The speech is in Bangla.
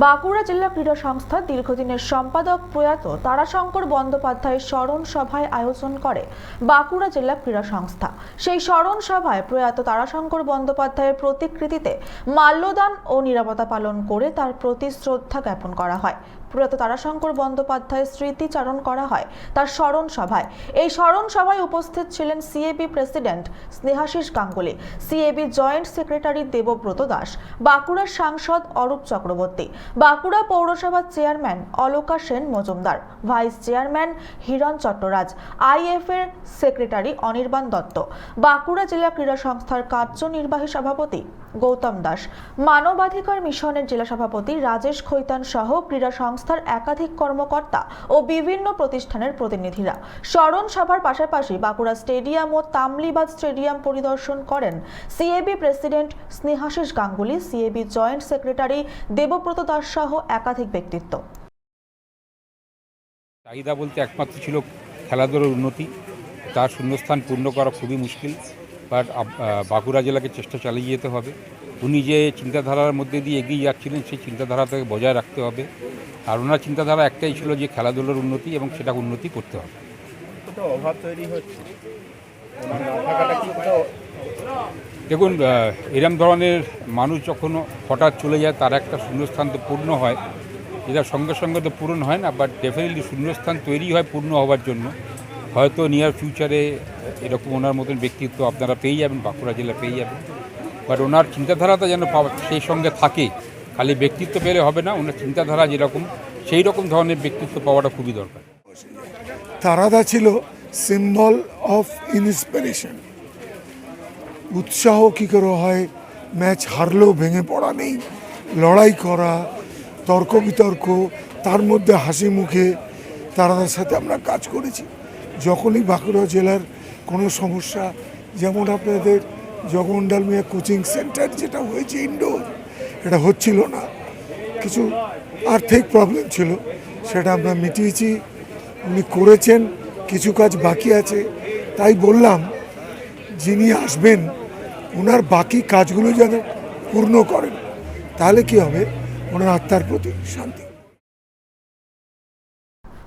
বাঁকুড়া জেলা ক্রীড়া সংস্থা দীর্ঘদিনের সম্পাদক প্রয়াত তারাশঙ্কর বন্দ্যোপাধ্যায়ের স্মরণ সভায় আয়োজন করে বাঁকুড়া জেলা ক্রীড়া সংস্থা। সেই স্মরণ সভায় প্রয়াত তারাশঙ্কর বন্দ্যোপাধ্যায়ের প্রতিকৃতিতে মাল্যদান ও নিরাপত্তা পালন করে তার প্রতি শ্রদ্ধা জ্ঞাপন করা হয়। প্রয়াত তারাশঙ্কর বন্দ্যোপাধ্যায়ের স্মৃতিচারণ করা হয় তার স্মরণ সভায়। এই স্মরণ সভায় উপস্থিত ছিলেন CAB president Snehasish Ganguly, CAB joint secretary Debabrata Das, বাঁকুড়ার সাংসদ অরূপ চক্রবর্তী বাঁকুড়া পৌরসভার chairman Aloka Sen Majumdar, vice chairman Hiran Chattaraj, IF এর সেক্রেটারি অনির্বাণ দত্ত, বাঁকুড়া জেলা ক্রীড়া সংস্থার কার্যনির্বাহী সভাপতি গৌতম দাস। মানবাধিকার মিশনের জেলা সভাপতি রাজেশ খৈতান সহ ক্রীড়া সংস্থার একাধিক কর্মকর্তা ও বিভিন্ন প্রতিষ্ঠানের প্রতিনিধিরা স্মরণ সভার পাশাপাশি বাঁকুড়া স্টেডিয়াম ও তামলিবাদ স্টেডিয়াম পরিদর্শন করেন CAB president Snehasish Ganguly, CAB joint secretary Debabrata Das সহ একাধিক ব্যক্তিত্ব। চাহিদা বলতে একমাত্র ছিল খেলাধুলার উন্নতি। তার শূন্যস্থান পূর্ণ করা খুবই মুশকিল। বাট বাঁকুড়া জেলাকে চেষ্টা চালিয়ে যেতে হবে। উনি যে চিন্তাধারার মধ্যে দিয়ে এগিয়ে যাচ্ছিলেন সেই চিন্তাধারাটাকে বজায় রাখতে হবে। আর ওনার চিন্তাধারা একটাই ছিল যে খেলাধুলার উন্নতি এবং সেটা উন্নতি করতে হবে। অভাব তৈরি হচ্ছে? দেখুন এরম ধরনের মানুষ যখন হঠাৎ চলে যায় তার একটা শূন্যস্থান তো পূর্ণ হয়। এটা সঙ্গে সঙ্গে তো পূরণ হয় না বাট ডেফিনেটলি শূন্যস্থান তৈরি হয় পূর্ণ হওয়ার জন্য। হয়তো নিয়ার ফিউচারে এরকম ওনার মতন ব্যক্তিত্ব আপনারা পেয়ে যাবেন, বাঁকুড়া জেলা পেয়ে যাবেন। বাট ওনার চিন্তাধারাটা যেন সেই সঙ্গে থাকে, খালি ব্যক্তিত্ব পেলে হবে না, ওনার চিন্তাধারা যেরকম, সেই রকম ধরনের ব্যক্তিত্ব পাওয়াটা খুবই দরকার। তারাদা ছিল সিম্বল অফ ইন্সপিরেশন উৎসাহ কী করে হয় ম্যাচ হারলেও ভেঙে পড়া নেই, লড়াই করা, তর্ক বিতর্ক, তার মধ্যে হাসি মুখে তারাদের সাথে আমরা কাজ করেছি। যখনই বাঁকুড়া জেলার কোনো সমস্যা, যেমন আপনাদের জগন্ডাল মিয়া কোচিং সেন্টার যেটা হয়েছে ইনডোর, এটা হচ্ছিল না। কিছু আর্থিক প্রবলেম ছিল, সেটা আমরা মিটিয়েছি। উনি করেছেন, কিছু কাজ বাকি আছে। তাই বললাম, যিনি আসবেন ওনার বাকি কাজগুলো যেন পূর্ণ করেন, তাহলে কি হবে? ওনার আত্মার প্রতি শান্তি।